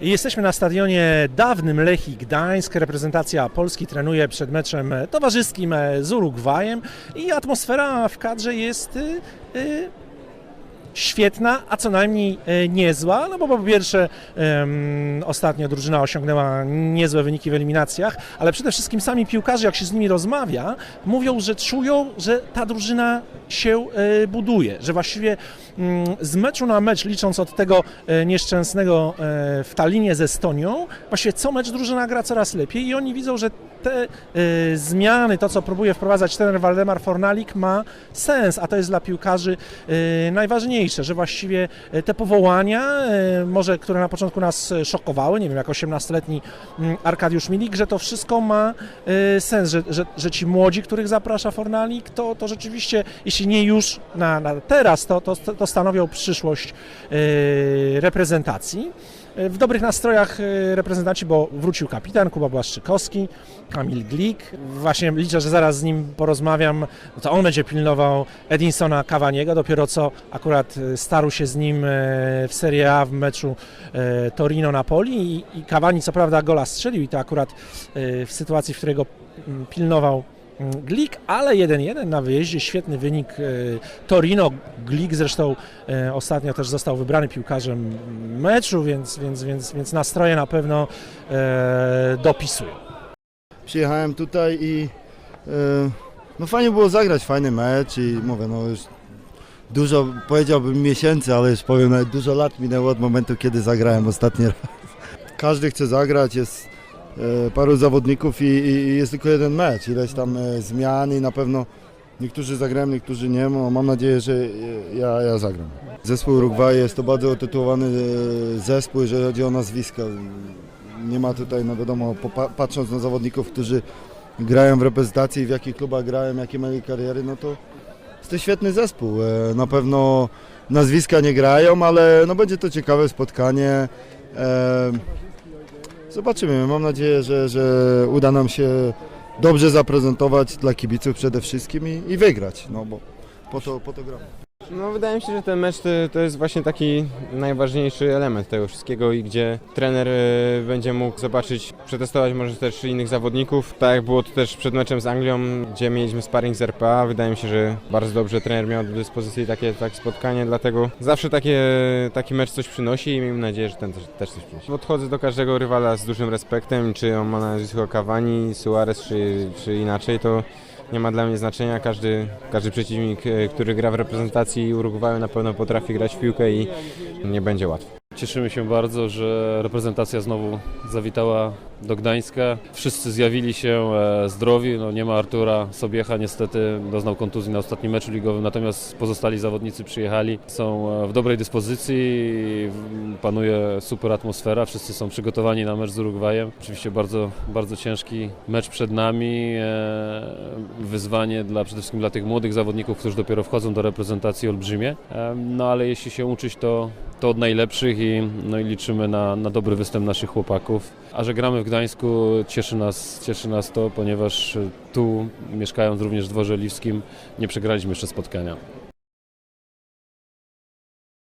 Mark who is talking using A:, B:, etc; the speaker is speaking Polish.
A: Jesteśmy na stadionie dawnym Lechii Gdańsk. Reprezentacja Polski trenuje przed meczem towarzyskim z Urugwajem i atmosfera w kadrze jest y, y, świetna, a co najmniej e, niezła, no bo po pierwsze em, ostatnio drużyna osiągnęła niezłe wyniki w eliminacjach, ale przede wszystkim sami piłkarze, jak się z nimi rozmawia, mówią, że czują, że ta drużyna się e, buduje, że właściwie mm, z meczu na mecz, licząc od tego e, nieszczęsnego e, w Tallinie z Estonią, właściwie co mecz drużyna gra coraz lepiej i oni widzą, że te e, zmiany, to co próbuje wprowadzać trener Waldemar Fornalik ma sens, a to jest dla piłkarzy e, że właściwie e, te powołania, e, może które na początku nas e, szokowały, nie wiem, jak 18-letni mm, Arkadiusz Milik, że to wszystko ma sens, że, że, że ci młodzi, których zaprasza Fornalik, to, to rzeczywiście, jeśli nie już na, na teraz, to, to, to stanowią przyszłość reprezentacji. W dobrych nastrojach e, reprezentanci, bo wrócił kapitan Kuba Błaszczykowski, Kamil Glik. Właśnie liczę, że zaraz z nim porozmawiam. To on będzie pilnował Edinsona Cavaniego. Dopiero co akurat e, starł się z nim e, w Serie A w meczu e, Torino-Napoli i, Cavani co prawda gola strzelił i to akurat e, w sytuacji, w której go pilnował Glik, ale 1-1 na wyjeździe, świetny wynik e, Torino. Glik zresztą e, ostatnio też został wybrany piłkarzem meczu, więc, więc, więc, więc nastroje na pewno e, dopisują.
B: Przyjechałem tutaj i no fajnie było zagrać fajny mecz i mówię, no już dużo, powiedziałbym miesięcy, ale już powiem nawet dużo lat minęło od momentu, kiedy zagrałem ostatni raz. Każdy chce zagrać, jest paru zawodników i, i, jest tylko jeden mecz, ileś tam e, zmian i na pewno niektórzy zagrają, niektórzy nie, no, mam nadzieję, że e, ja, ja zagram. Zespół Uruguay jest to bardzo tytułowany e, zespół, jeżeli chodzi o nazwiska. Nie ma tutaj, no wiadomo, patrząc na zawodników, którzy grają w reprezentacji, w jakich klubach grają, jakie mieli kariery, no to jest to świetny zespół. E, Na pewno nazwiska nie grają, ale no będzie to ciekawe spotkanie. Zobaczymy. Mam nadzieję, że, że uda nam się dobrze zaprezentować dla kibiców przede wszystkim i, i wygrać, no bo po to, po to gramy.
C: No wydaje mi się, że ten mecz to, to jest właśnie taki najważniejszy element tego wszystkiego i gdzie trener e, będzie mógł zobaczyć, przetestować może też innych zawodników. Tak jak było to też przed meczem z Anglią, gdzie mieliśmy sparring z RPA. Wydaje mi się, że bardzo dobrze trener miał do dyspozycji takie tak spotkanie, dlatego zawsze takie, taki mecz coś przynosi i miejmy nadzieję, że ten też, też coś przynosi. Podchodzę do każdego rywala z dużym respektem, czy on ma nazwisko Cavani, Suarez, czy, czy inaczej, to nie ma dla mnie znaczenia. Każdy, każdy przeciwnik, e, który gra w reprezentacji Urugwaju na pewno potrafi grać w piłkę i nie będzie łatwo.
D: Cieszymy się bardzo, że reprezentacja znowu zawitała do Gdańska. Wszyscy zjawili się e, zdrowi. No, nie ma Artura Sobiecha, niestety doznał kontuzji na ostatnim meczu ligowym, natomiast pozostali zawodnicy przyjechali. Są e, w dobrej dyspozycji, panuje super atmosfera, wszyscy są przygotowani na mecz z Urugwajem. Oczywiście bardzo, bardzo ciężki mecz przed nami, e, wyzwanie dla, przede wszystkim dla tych młodych zawodników, którzy dopiero wchodzą do reprezentacji olbrzymie. No ale jeśli się uczyć, to, to od najlepszych i, no i liczymy na, na dobry występ naszych chłopaków. A że gramy w Gdańsku, cieszy nas, cieszy nas to, ponieważ tu, mieszkając również w Dworze Liwskim, nie przegraliśmy jeszcze spotkania.